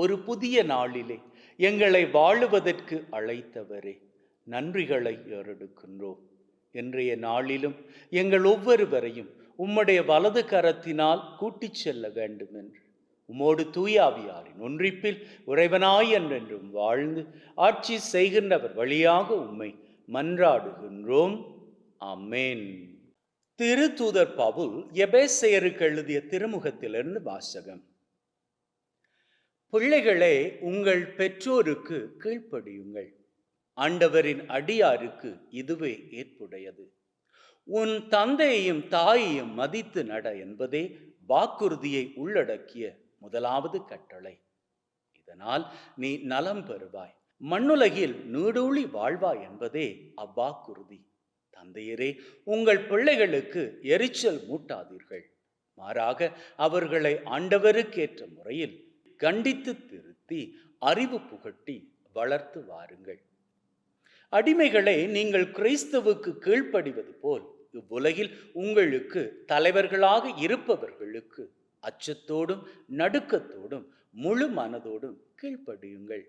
ஒரு புதிய நாளிலே எங்களை வாழுவதற்கு அழைத்தவரே நன்றிகளை ஏறெடுக்கின்றோம். இன்றைய நாளிலும் எங்கள் ஒவ்வொருவரையும் உம்முடைய வலது கரத்தினால் கூட்டிச் செல்ல வேண்டும் என்று உம்மோடு தூயாவியாரின் ஒன்றிப்பில் உறைவனாய் என்றென்றும் வாழ்ந்து ஆட்சி செய்கின்றவர் வழியாக உம்மை மன்றாடுகின்றோம். அமேன் திருத்தூதர் பவுல் எபேசையருக்கு எழுதிய திருமுகத்திலிருந்து வாசகம். பிள்ளைகளே உங்கள் பெற்றோருக்கு கீழ்ப்படியுங்கள். ஆண்டவரின் அடியாருக்கு இதுவே ஏற்புடையது. உன் தந்தையையும் தாயையும் மதித்து நட என்பதே வாக்குறுதியை உள்ளடக்கிய முதலாவது கட்டளை. இதனால் நீ நலம் பெறுவாய். மண்ணுலகில் நீடூழி வாழ்வாய் என்பதே அவ்வாக்குறுதி. தந்தையரே உங்கள் பிள்ளைகளுக்கு எரிச்சல் மூட்டாதீர்கள். மாறாக அவர்களை ஆண்டவருக்கேற்ற முறையில் கண்டித்து திருத்தி அறிவு புகட்டி வளர்த்து வாருங்கள். அடிமைகளை நீங்கள் கிறிஸ்துவுக்கு கீழ்ப்படிவது போல் இவ்வுலகில் உங்களுக்கு தலைவர்களாக இருப்பவர்களுக்கு அச்சத்தோடும் நடுக்கத்தோடும் முழு மனதோடும் கீழ்ப்படியுங்கள்.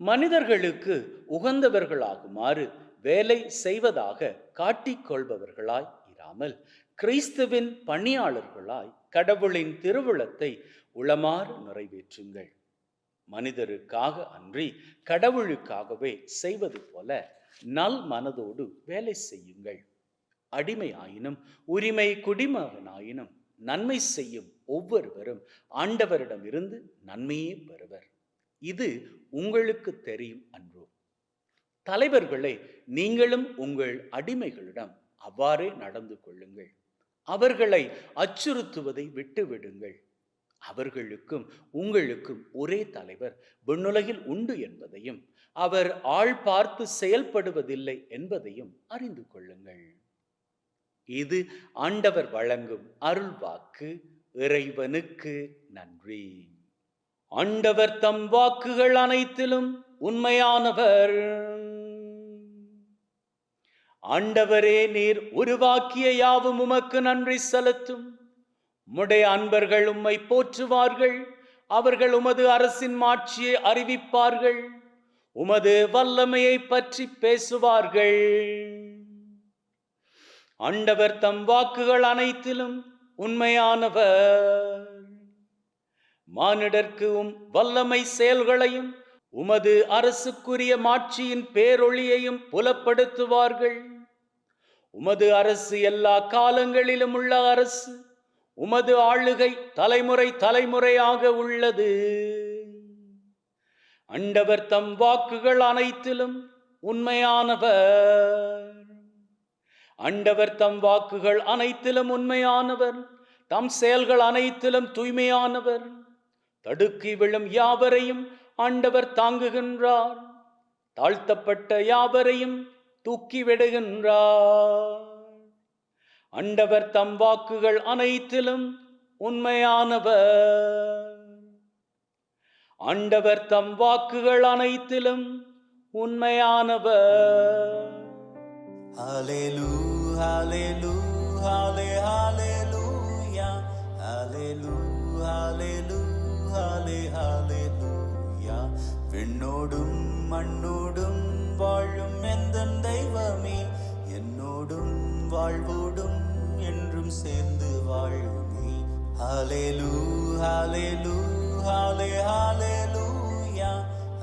மனிதர்களுக்கு உகந்தவர்களாகுமாறு வேலை செய்வதாக காட்டிக் கொள்பவர்களாய் இராமல் கிறிஸ்துவின் பணியாளர்களாய் கடவுளின் திருவுளத்தை உளமாறு நிறைவேற்றுங்கள். மனிதருக்காக அன்றி கடவுளுக்காகவே செய்வது போல நல் மனதோடு வேலை செய்யுங்கள். அடிமையாயினும் உரிமை குடிமகனாயினும் நன்மை செய்யும் ஒவ்வொருவரும் ஆண்டவரிடமிருந்து நன்மையே பெறுவர். இது உங்களுக்கு தெரியும் அன்றோ. தலைவர்களை நீங்களும் உங்கள் அடிமைகளிடம் அவ்வாறே நடந்து கொள்ளுங்கள். அவர்களை அச்சுறுத்துவதை விட்டுவிடுங்கள். அவர்களுக்கும் உங்களுக்கும் ஒரே தலைவர் விண்ணுலகில் உண்டு என்பதையும் அவர் ஆள் பார்த்து செயல்படுவதில்லை என்பதையும் அறிந்து கொள்ளுங்கள். இது ஆண்டவர் வழங்கும் அருள்வாக்கு இறைவனுக்கு நன்றி. ஆண்டவர் தம் வாக்குகள் அனைத்திலும் உண்மையானவர். ஆண்டவரே நீர் உருவாக்கிய யாவும் உமக்கு நன்றி செலுத்தும். உம்முடைய அன்பர்கள் உம்மை போற்றுவார்கள். அவர்கள் உமது அரசின் மாட்சியை அறிவிப்பார்கள். உமது வல்லமையை பற்றி பேசுவார்கள். ஆண்டவர் தம் வாக்குகள் அனைத்திலும் உண்மையானவர். மானிடர்க்கு உம் வல்லமை செயல்களையும் உமது அரசுக்குரிய மாட்சியின் பேரொளியையும் புலப்படுத்துவார்கள். உமது அரசு எல்லா காலங்களிலும் உள்ள அரசு உமது ஆளுகை தலைமுறை தலைமுறையாக உள்ளது. அண்டவர் தம் வாக்குகள் அனைத்திலும் உண்மையானவர். அண்டவர் தம் வாக்குகள் அனைத்திலும் உண்மையானவர். தம் செயல்கள் அனைத்திலும் தூய்மையானவர். தடுக்கி விழும் யாவரையும் ஆண்டவர் தாங்குகின்றார். தாழ்த்தப்பட்ட யாவரையும் தூக்கி விடுகின்றார். அண்டவர் தம் வாக்குகள் அனைத்திலும் உண்மையானவர் அண்டவர் தம் வாக்குகள் அனைத்திலும் உண்மையானவர் ஹalleluya hallelujah hallelujah hallelujah hallelujah hallelujah விண்ணோடும் மண்ணு ஹalleluya hallelujah halle- hallelujah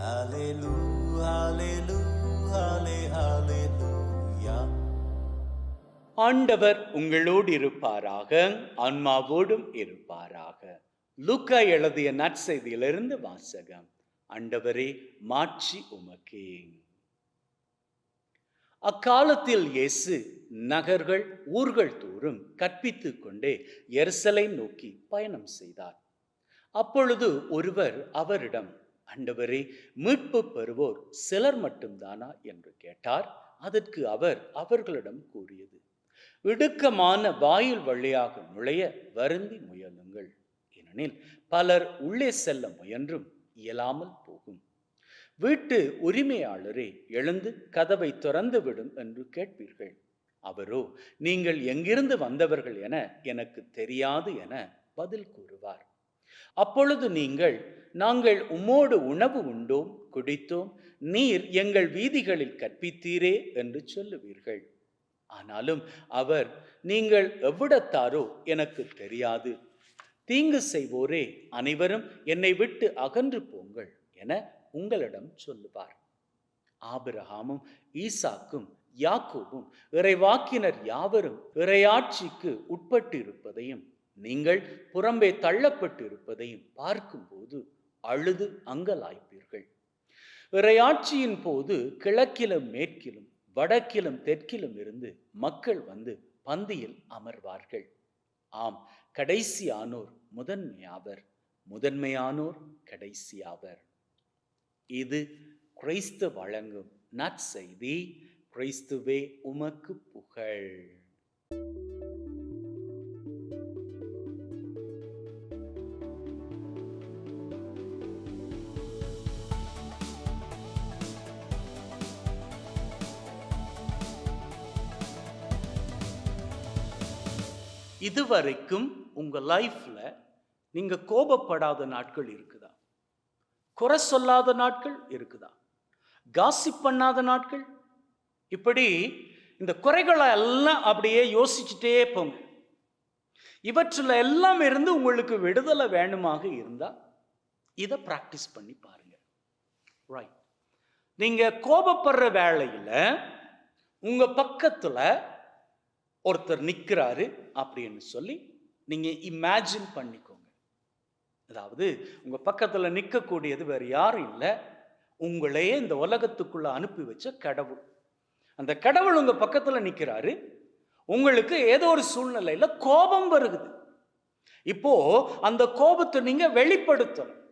hallelujah hallelujah halle- hallelujah ஆண்டவர் உங்களோடு இருப்பாராக ஆன்மாவோடும் இருப்பாராக லூக்கா எழுதிய நற்செய்தியிலிருந்து வாசகம் ஆண்டவரே மாட்சி உமக்கே அக்காலத்தில் இயேசு நகர்கள் ஊர்கள் தோறும் கற்பித்துக் கொண்டே எருசலை நோக்கி பயணம் செய்தார். அப்பொழுது ஒருவர் அவரிடம் அண்டவரே மீட்பு பெறுவோர் சிலர் மட்டும்தானா? என்று கேட்டார். அதற்கு அவர் அவர்களிடம் கூறியது இடுக்கமான வாயில் வழியாக நுழைய வருந்தி முயலுங்கள். ஏனெனில் பலர் உள்ளே செல்ல முயன்றும் இயலாமல் போகும். வீட்டு உரிமையாளரே எழுந்து கதவை திறந்து விடும் என்று கேட்பீர்கள். அவரோ நீங்கள் எங்கிருந்து வந்தவர்கள் என எனக்கு தெரியாது என பதில் கூறுவார். அப்பொழுது நீங்கள் நாங்கள் உம்மோடு உணவு உண்டோம் குடித்தோம் நீர் எங்கள் வீதிகளில் கற்பித்தீரே என்று சொல்லுவீர்கள். ஆனாலும் அவர் நீங்கள் எவ்விடத்தாரோ எனக்கு தெரியாது. தீங்கு செய்வோரே அனைவரும் என்னை விட்டு அகன்று போங்கள் என உங்களிடம் சொல்லுவார். ஆபிரகாமும் ஈசாக்கும் யாக்கோபும் இறைவாக்கினர் யாவரும் இறையாட்சிக்கு உட்பட்டிருப்பதையும் நீங்கள் புறம்பே தள்ளப்பட்டிருப்பதையும் பார்க்கும்போது அழுது அங்கலாய்ப்பீர்கள். இறையாட்சியின் போது கிழக்கிலும் மேற்கிலும் வடக்கிலும் தெற்கிலும் இருந்து மக்கள் வந்து பந்தியில் அமர்வார்கள். ஆம் கடைசியானோர் முதன்மையாவர். முதன்மையானோர் கடைசியாவர். இது கிறிஸ்து வழங்கும் நற்செய்தி கிறிஸ்துவே உமக்கு புகழ். இதுவரைக்கும் உங்கள் லைஃப்பில் நீங்கள் கோபப்படாத நாட்கள் இருக்குது குறை சொல்லாத நாட்கள் இருக்குதா? காசிப் பண்ணாத நாட்கள்? இப்படி இந்த குறைகளை எல்லாம் அப்படியே யோசிச்சுட்டே போங்க. இவற்றில் எல்லாம் இருந்து உங்களுக்கு விடுதலை வேணுமாக இருந்தால் இதை ப்ராக்டிஸ் பண்ணி பாருங்க. ரைட் நீங்கள் கோபப்படுற வேலையில் உங்கள் பக்கத்தில் ஒருத்தர் நிற்கிறாரு அப்படின்னு சொல்லி நீங்கள் இமேஜின் பண்ணிக்கோங்க. அதாவது உங்கள் பக்கத்தில் நிற்கக்கூடியது வேறு யாரும் இல்லை. உங்களையே இந்த உலகத்துக்குள்ளே அனுப்பி வச்ச கடவுள். அந்த கடவுள் உங்கள் பக்கத்தில் நிற்கிறாரு உங்களுக்கு ஏதோ ஒரு சூழ்நிலையில் கோபம் வருகுது இப்போ அந்த கோபத்தை நீங்கள் வெளிப்படுத்தணும்.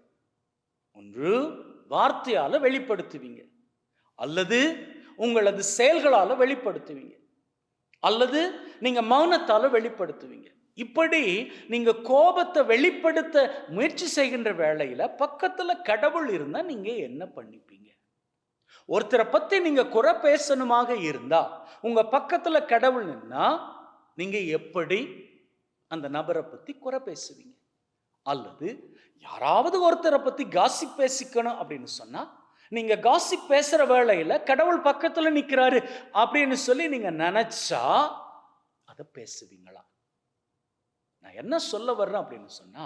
ஒன்று வார்த்தையால் வெளிப்படுத்துவீங்க. அல்லது உங்களது செயல்களால் வெளிப்படுத்துவீங்க. அல்லது நீங்கள் மௌனத்தால் வெளிப்படுத்துவீங்க. இப்படி நீங்கள் கோபத்தை வெளிப்படுத்த முயற்சி செய்கின்ற வேளையில் பக்கத்தில் கடவுள் இருந்தால் நீங்கள் என்ன பண்ணிப்பீங்க? ஒருத்தரை பற்றி நீங்கள் குறை பேசணுமாக இருந்தால் உங்கள் பக்கத்தில் கடவுள் நின்னா நீங்கள் எப்படி அந்த நபரை பற்றி குறை பேசுவீங்க? அல்லது யாராவது ஒருத்தரை பற்றி காசிப் பேசிக்கணும் அப்படின்னு சொன்னால் நீங்கள் காசிப் பேசுகிற வேளையில் கடவுள் பக்கத்தில் நிற்கிறாரு அப்படின்னு சொல்லி நீங்கள் நினச்சா அதை பேசுவீங்களா? நான் என்ன சொல்ல வர்றேன் அப்படின்னு சொன்னா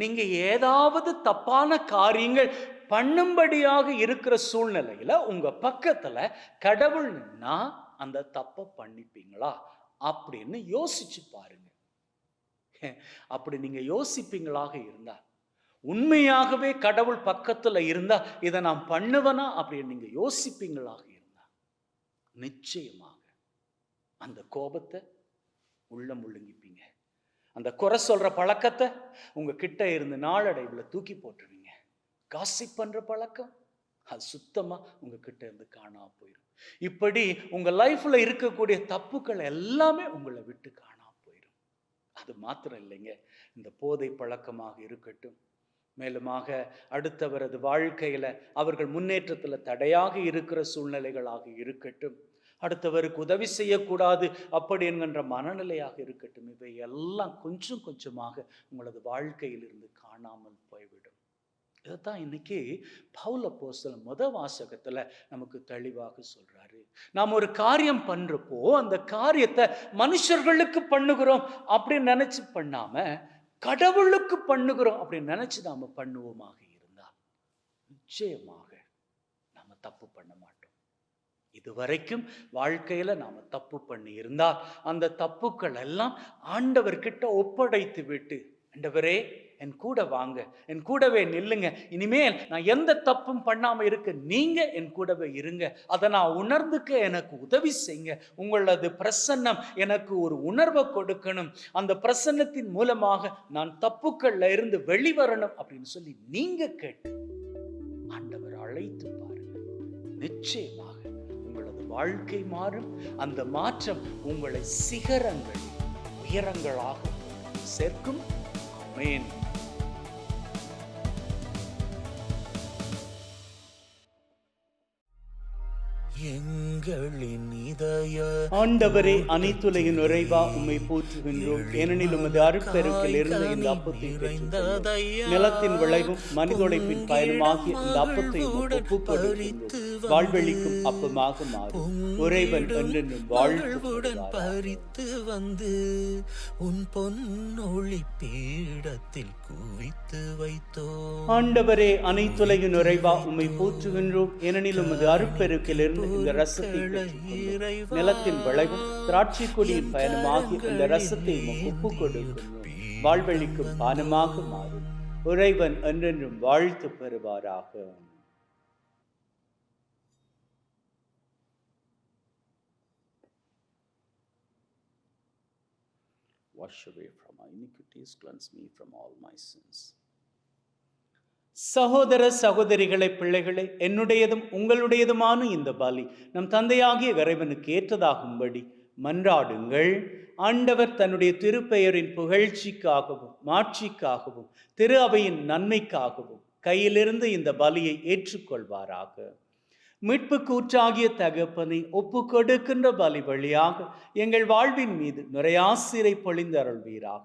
நீங்க ஏதாவது தப்பான காரியங்கள் பண்ணும்படியாக இருக்கிற சூழ்நிலையில உங்க பக்கத்துல கடவுள் நின்னா அந்த தப்பை பண்ணிப்பீங்களா அப்படின்னு யோசிச்சு பாருங்க. அப்படி நீங்க யோசிப்பீங்களாக இருந்தா உண்மையாகவே கடவுள் பக்கத்துல இருந்தா இதை நான் பண்ணுவேனா அப்படின்னு நீங்க யோசிப்பீங்களாக இருந்தா நிச்சயமாக அந்த கோபத்தை உள்ள முழுங்கிப்பீங்க. அந்த குறை சொல்ற பழக்கத்தை உங்க கிட்ட இருந்து நாளடைவில் தூக்கி போட்டுருவீங்க. காசி பண்ற பழக்கம் அது சுத்தமா உங்க கிட்ட இருந்து காணாம போயிடும் இப்படி உங்க லைஃப்ல இருக்கக்கூடிய தப்புக்கள் எல்லாமே உங்களை விட்டு காணாமல் போயிடும் அது மாத்திரம் இல்லைங்க. இந்த போதை பழக்கமாக இருக்கட்டும். மேலுமாக அடுத்தவரது வாழ்க்கையில அவர்கள் முன்னேற்றத்துல தடையாக இருக்கிற சூழ்நிலைகளாக இருக்கட்டும். அடுத்தவருக்கு உதவி செய்யக்கூடாது அப்படி என்கின்ற மனநிலையாக இருக்கட்டும். இவை எல்லாம் கொஞ்சம் கொஞ்சமாக உங்களது வாழ்க்கையிலிருந்து காணாமல் போய்விடும். இதைத்தான் இன்னைக்கு பவுல போஸ்தல முத வாசகத்துல நமக்கு தெளிவாக சொல்றாரு. நாம் ஒரு காரியம் பண்றப்போ அந்த காரியத்தை மனுஷர்களுக்கு பண்ணுகிறோம் அப்படின்னு நினைச்சு பண்ணாம கடவுளுக்கு பண்ணுகிறோம் அப்படின்னு நினைச்சு நாம பண்ணுவோமாக இருந்தால் நிச்சயமாக நாம தப்பு பண்ண மாட்டோம். இதுவரைக்கும் வாழ்க்கையில நாம தப்பு பண்ணி இருந்தால் அந்த தப்புக்கள் எல்லாம் ஆண்டவர்கிட்ட ஒப்படைத்து விட்டு ஆண்டவரே என் கூட வாங்க என் கூடவே நில்லுங்க. இனிமேல் நான் எந்த தப்பும் பண்ணாம இருக்க நீங்க என் கூடவே இருங்க. அதை நான் உணர்ந்துக்க எனக்கு உதவி செய்யுங்க. உங்களது பிரசன்னம் எனக்கு ஒரு உணர்வை கொடுக்கணும். அந்த பிரசன்னத்தின் மூலமாக நான் தப்புக்கள்ல இருந்து வெளிவரணும் அப்படின்னு சொல்லி நீங்க கேட்டு ஆண்டவர் அழைத்து பாருங்க நிச்சயமாக வாழ்க்கை மாறும். அந்த மாற்றம் உங்களை சிகரங்கள் உயரங்களாக சேர்க்கும். அமேன் எங்களின் ஆண்டவரே அனைத்துலகின் நிறைவா உம்மை போற்றுகின்றோம். ஏனெனில் உமது அருட்பெருக்கில் இருந்த இந்த அப்பத்தை. நிலத்தின் விளைவும் மனித உழைப்பின் பயனுமாகிய இந்த அப்பத்தை. வாழ்வெளிக்கும் அப்பமாக மாறும். உறைவன் வாழ்வுடன் பறித்து வந்து உன் பொன்னொளி பீடத்தில் குவித்து வைத்தோ ஆண்டவரே அனைத்துலகின் நிறைவா உம்மை போற்றுகின்றோம். ஏனெனில் உமது அருட்பெருக்கில் இருந்து இந்த ரசத்தை. நிலத்தின் விளைவும் திராட்சை கொடியின் பயணமாகி அந்த ரசத்தை ஒப்பு கொடுக்கும் வாழ்வழிக்கும் பானமாக மாறும். இறைவன் என்றென்றும் வாழ்த்து பெறுவாராக. Wash away from my iniquities, cleanse me from all my sins. சகோதர சகோதரிகளை பிள்ளைகளை என்னுடையதும் உங்களுடையதுமான இந்த பலி நம் தந்தையாகிய இறைவனுக்கு ஏற்றதாகும்படி மன்றாடுங்கள். ஆண்டவர் தன்னுடைய திருப்பெயரின் புகழ்ச்சிக்காகவும் மாட்சிக்காகவும் திரு அவையின் நன்மைக்காகவும் கையிலிருந்து இந்த பலியை ஏற்றுக்கொள்வாராக. மீட்பு கூற்றாகிய தகப்பனை ஒப்பு கொடுக்கின்ற பலி வழியாக எங்கள் வாழ்வின் மீது நிறையாசிரை பொழிந்தருள்வீராக.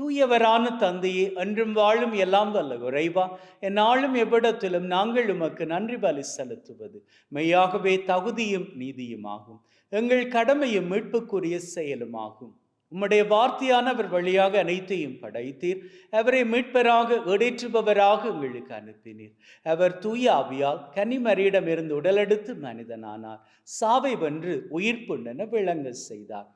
தூயவரான தந்தையே அன்றும் வாழும் எல்லாம் வல்ல குறைவா. என்னாலும் எவ்விடத்திலும் நாங்கள் உமக்கு நன்றி பலி செலுத்துவது. மெய்யாகவே தகுதியும் நீதியுமாகும். எங்கள் கடமையும் மீட்புக்குரிய செயலுமாகும். உம்முடைய வார்த்தையானவர் வழியாக அனைத்தையும் படைத்தீர். அவரை மீட்பராக ஈடேற்றுபவராக எங்களுக்கு அனுப்பினீர். அவர் தூய ஆவியால் கனிமரியிடமிருந்து உடலெடுத்து மனிதனானார். சாவை வென்று உயிர்ப்புண்ணென விளங்க செய்தார்.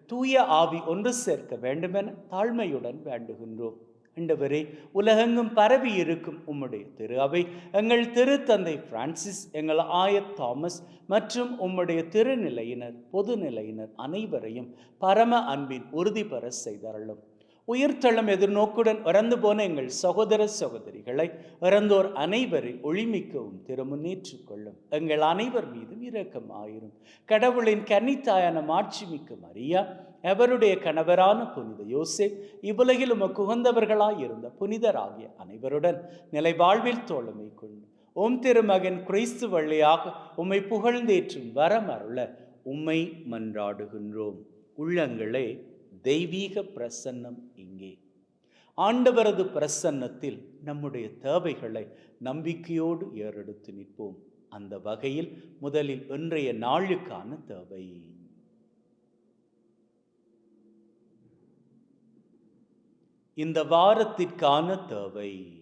தூய ஆவி ஒன்று சேர்க்க வேண்டுமென தாழ்மையுடன் வேண்டுகின்றோம். ஆண்டவரே உலகெங்கும் பரவி இருக்கும் உம்முடைய திரு அவை எங்கள் திருத்தந்தை பிரான்சிஸ் எங்கள் ஆயத் தாமஸ் மற்றும் உம்முடைய திருநிலையினர் பொதுநிலையினர் அனைவரையும் பரம அன்பின் உறுதி பெற செய்தரலும் உயிர்த்தளம் எதிர்நோக்குடன் இறந்து போன எங்கள் சகோதர சகோதரிகளை இறந்தோர் அனைவரை ஒளிமிக்கவும் திருமுன்னேற்றுக் கொள்ளும் எங்கள் அனைவர் மீதும் இரக்கமாயிரும். கடவுளின் கன்னித்தாயான மாட்சிமிக்க மரியா அவருடைய கணவரான புனித யோசேப் இவ்வுலகில் உமக்கு இருந்த புனிதராகிய அனைவருடன் நிலை வாழ்வில் தோழமை கொண்டு ஓம் திருமகன் கிறிஸ்து வழியாக உம்மை புகழ்ந்தேற்றும் வரமருள உம்மை மன்றாடுகின்றோம். உள்ளங்களே தெய்வீக பிரசன்னம் இங்கே. ஆண்டவரது பிரசன்னத்தில் நம்முடைய தேவைகளை நம்பிக்கையோடு ஏறெடுத்து நிற்போம். அந்த வகையில் முதலில் இன்றைய நாளுக்கான தேவை. இந்த வாரத்திற்கான தேவை.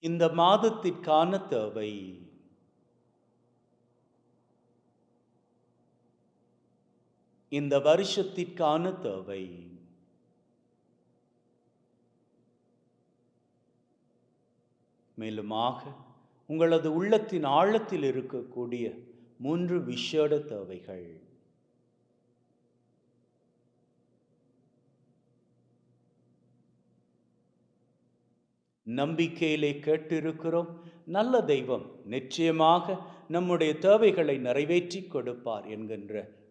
இந்த மாதத்திற்கான தேவை. இந்த வருஷத்திற்கான தேவை. மேலுமாக உங்களது உள்ளத்தின் ஆழத்தில் இருக்கக்கூடிய மூன்று விஷேட தேவைகள். நம்பிக்கையிலே கேட்டிருக்கிறோம் நல்ல தெய்வம் நிச்சயமாக நம்முடைய தேவைகளை நிறைவேற்றி கொடுப்பார் என்கின்ற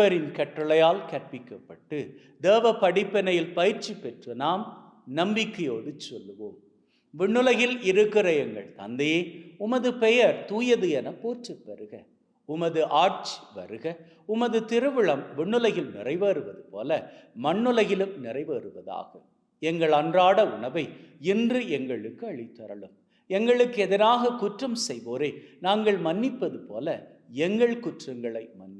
மீட்பரின் கட்டளையால் கற்பிக்கப்பட்டு தேவ படிப்பினையில் பயிற்சி பெற்று நாம் நம்பிக்கையோடு சொல்லுவோம். விண்ணுலகில் இருக்கிற எங்கள் தந்தையே உமது பெயர் தூயது என போற்று பெறுக. உமது ஆட்சி வருக. உமது திருவிழம் விண்ணுலகில் நிறைவேறுவது போல மண்ணுலகிலும் நிறைவேறுவதாக. எங்கள் அன்றாட உணவை இன்று எங்களுக்கு அளித்தரலும் எங்களுக்கு எதிராக குற்றம் செய்வோரை நாங்கள் மன்னிப்பது போல எங்கள் குற்றங்களை மன்னி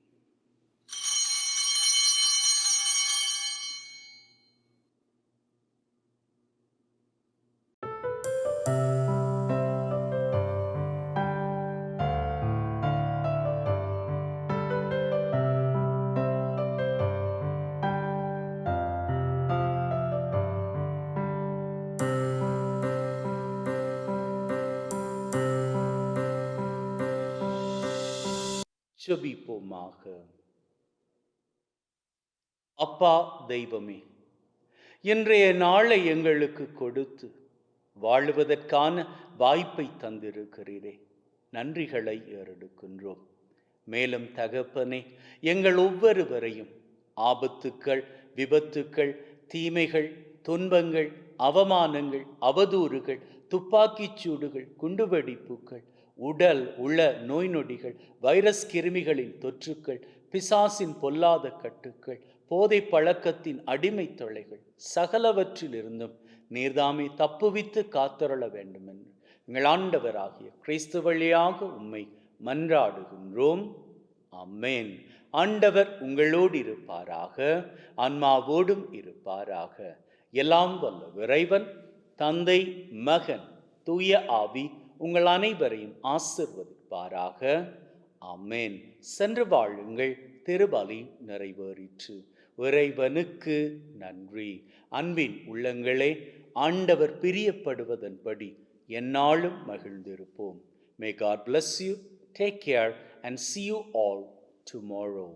செபிப்போமாக. அப்பா தெய்வமே இன்றைய நாளை எங்களுக்கு கொடுத்து வாழுவதற்கான வாய்ப்பை தந்திருக்கிறீரே. நன்றிகளை ஏறெடுக்கின்றோம். மேலும் தகப்பனே எங்கள் ஒவ்வொருவரையும் ஆபத்துக்கள் விபத்துக்கள் தீமைகள் துன்பங்கள் அவமானங்கள் அவதூறுகள் துப்பாக்கிச் சூடுகள் குண்டுவெடிப்புகள் உடல் உள நோய் நொடிகள் வைரஸ் கிருமிகளின் தொற்றுக்கள் பிசாசின் பொல்லாத கட்டுக்கள் போதை பழக்கத்தின் அடிமை தொலைகள் சகலவற்றிலிருந்தும் நீர்தாமே தப்புவித்து காத்தருள வேண்டும் என்று எங்கள் ஆண்டவராகிய கிறிஸ்து வழியாக உம்மை மன்றாடுகின்றோம். அம்மேன் ஆண்டவர் உங்களோடு இருப்பாராக ஆன்மாவோடும் இருப்பாராக. எல்லாம் வல்ல இறைவன் தந்தை மகன் தூய ஆவி உங்கள் அனைவரையும் ஆசிர்வதிப்பாராக. அமேன் சென்று வாழுங்கள். திருபலி நிறைவேறிற்று. இறைவனுக்கு நன்றி. அன்பின் உள்ளங்களே ஆண்டவர் பிரியப்படுவதன்படி என்னாலும் மகிழ்ந்திருப்போம். May God bless you take care and see you all tomorrow